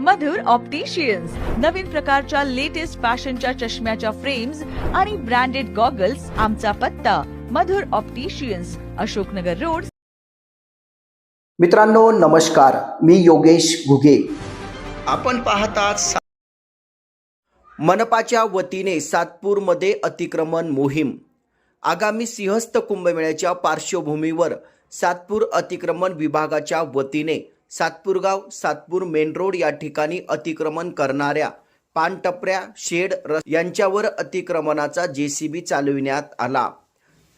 मधुर opticians नवीन प्रकारच्या latest फॅशनच्या चष्म्याच्या फ्रेम्स आणि ब्रँडेड गॉगल्स आमचा पत्ता. Madhur opticians Ashoknagar road. मित्रांनो नमस्कार. मी योगेश घुगे. आपण पाहतात मनपाच्या वतीने सातपूरमध्ये अतिक्रमण मोहीम. आगामी सिंहस्थ कुंभमेळ्याच्या पार्श्वभूमीवर सातपूर अतिक्रमण विभागाच्या वतीने सातपूरगाव सातपूर मेन रोड या ठिकाणी अतिक्रमण करणाऱ्या पानटपऱ्या शेड रस यांच्यावर अतिक्रमणाचा जेसीबी चालविण्यात आला.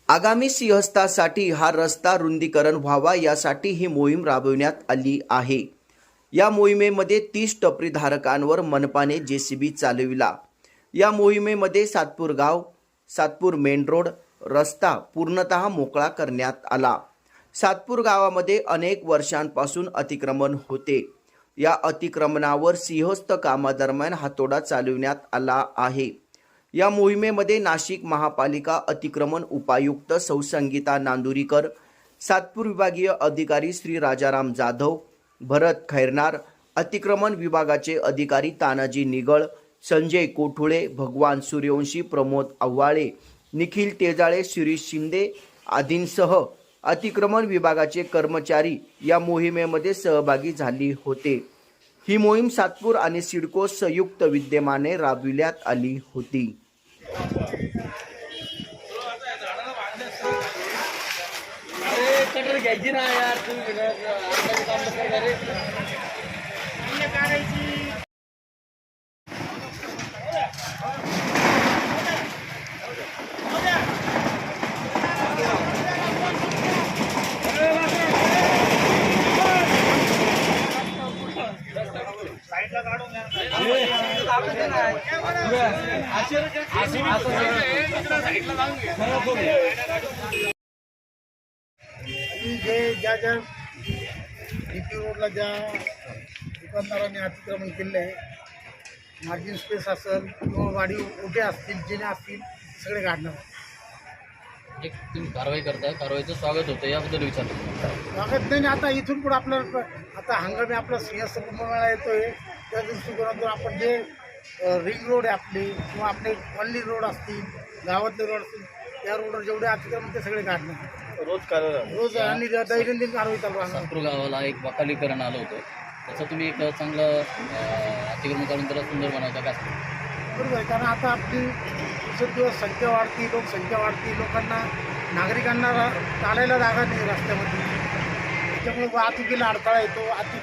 आगामी सिंहस्थासाठी हा रस्ता रुंदीकरण व्हावा यासाठी ही मोहीम राबविण्यात आली आहे. या मोहिमेमध्ये तीस टपरी धारकांवर मनपाने जेसीबी चालविला. या मोहिमेमध्ये सातपूर गाव सातपूर मेन रोड रस्ता पूर्णतः मोकळा करण्यात आला. सातपूर गावामध्ये अनेक वर्षांपासून अतिक्रमण होते. या अतिक्रमणावर सिंहस्थ कामादरम्यान हातोडा चालविण्यात आला आहे. या मोहिमेमध्ये नाशिक महापालिका अतिक्रमण उपायुक्त सौसंगीता नांदुरीकर सातपूर विभागीय अधिकारी श्री राजाराम जाधव भरत खैरनार अतिक्रमण विभागाचे अधिकारी तानाजी निगळ संजय कोठुळे भगवान सूर्यवंशी प्रमोद आव्हाळे निखिल तेजाळे शिरीष शिंदे आदींसह अतिक्रमण विभागाचे कर्मचारी या मोहिमेमध्ये सहभागी झाली होते. ही मोहीम सातपूर आणि सिडको संयुक्त विद्यमाने राबविण्यात आली होती. की जे ज्या ज्या डीपी रोडला ज्या दुकानदारांनी अतिक्रमण केले आहे मार्जिन स्पेस असेल किंवा वाढीव ओटे असतील जिने असतील सगळे काढणार एक तुम्ही कारवाई करताय कारवाईचं स्वागत होतं याबद्दल विचारलं स्वागत नाही आता इथून पुढे आपलं आता हंगामी आपला सिंहस्थ कुंभमेळा येतोय. त्या दृष्टिकोनातून आपण जे रिंग रोड आहे आपली किंवा आपले कॉलनी रोड असतील गावातले रोड असतील त्या रोडवर जेवढे अतिक्रमण ते सगळे काढणार रोज रोज आणि दैनंदिन कारवाई चालू सातपूर गावाला एक बकालीकरण आलं होतं. त्याचं तुम्ही एक चांगलं अतिक्रमण करून त्याला सुंदर बनवता का? बरोबर आहे. कारण आता आपली दिवसेंदिवस संख्या वाढती लोकसंख्या वाढती लोकांना नागरिकांना रा- चालायला जागा नाही रस्त्यामध्ये. त्याच्यामुळे वाहतुकीला अडथळा येतो. अति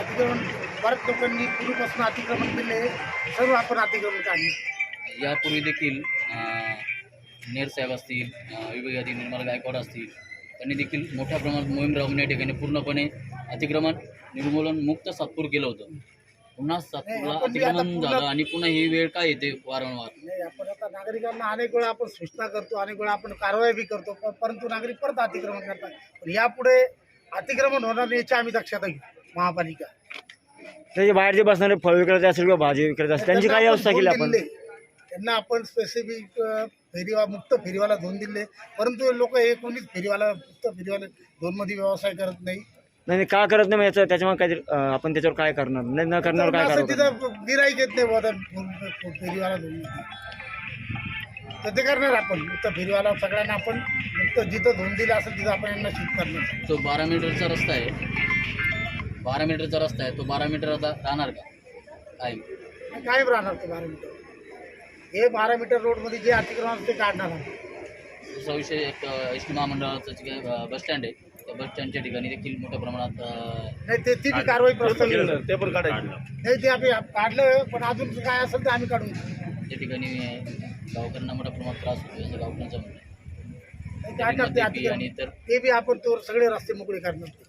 अतिक्रमण बऱ्याच लोकांनी पूर्वीपासून अतिक्रमण केले सर्व आपण अतिक्रमण काढले. यापूर्वी देखील अं, नेर साहेब असतील अधिकारी निर्मला गायकवाड असतील त्यांनी देखील मोठ्या प्रमाणात मोहीम राबवून या ठिकाणी पूर्णपणे अतिक्रमण निर्मूलन मुक्त सातपूर केलं होतं. पुन्हा सातपूरला अतिक्रमण झालं आणि पुन्हा ही वेळ काय येते वारंवार? नाही आपण आता नागरिकांना अनेक वेळा आपण सूचना करतो अनेक वेळा आपण कारवाई बी करतो परंतु नागरिक परत अतिक्रमण करतात. पण यापुढे अतिक्रमण होणार नाही याची आम्ही दक्षता घेऊ महापालिका. त्याचे बाहेर जे बसणारे फळ विक्रेते असेल किंवा भाजी विक्रेते असेल त्यांची काय व्यवस्था केली आपण. त्यांना आपण स्पेसिफिक फेरीवा मुक्त फेरीवाला धोन दिले. परंतु लोक हे कोणीच फेरीवाला मुक्त फेरीवाला धोनमध्ये व्यवसाय करत नाही. नाही नाही, का करत नाही? याचं त्याच्यामुळे काहीतरी अं, आपण त्याच्यावर काय करणार? नाही न करण्यावर काय असं करणार तिथं गिराईक येत नाही बुवा फेरीवाला धोन तर ते करणार आपण मुक्त फेरीवाला सगळ्यांना आपण मुक्त जिथं धोन दिलं असेल तिथं आपण यांना शिफ्ट करणार. तो बारा मीटरचा रस्ता आहे बारा मीटरचा रस्ता आहे तो बारा मीटर आता राहणार का काय कायम राहणार ते बारा मीटर हे बारा मीटर रोडमध्ये जे अतिक्रमण असते ते काढणार आम्ही. दुसरा विषय एक एस टी महामंडळाचं जे काही बस स्टँड आहे त्या बस स्टँडच्या ठिकाणी देखील मोठ्या प्रमाणात अ, नाही ते ती बी कारवाई प्रस्तावित आहे. ते पण काढायचं नाही ते आम्ही काढलं पण अजून काय असेल ते आम्ही काढून. त्या ठिकाणी गावकऱ्यांना मोठ्या प्रमाणात त्रास होतो असं गावकऱ्यांचं म्हणणं आहे. ते काढणार ते आणि अतिक्रमण तर ते बी आपण तो सगळे रस्ते मोकळे करणार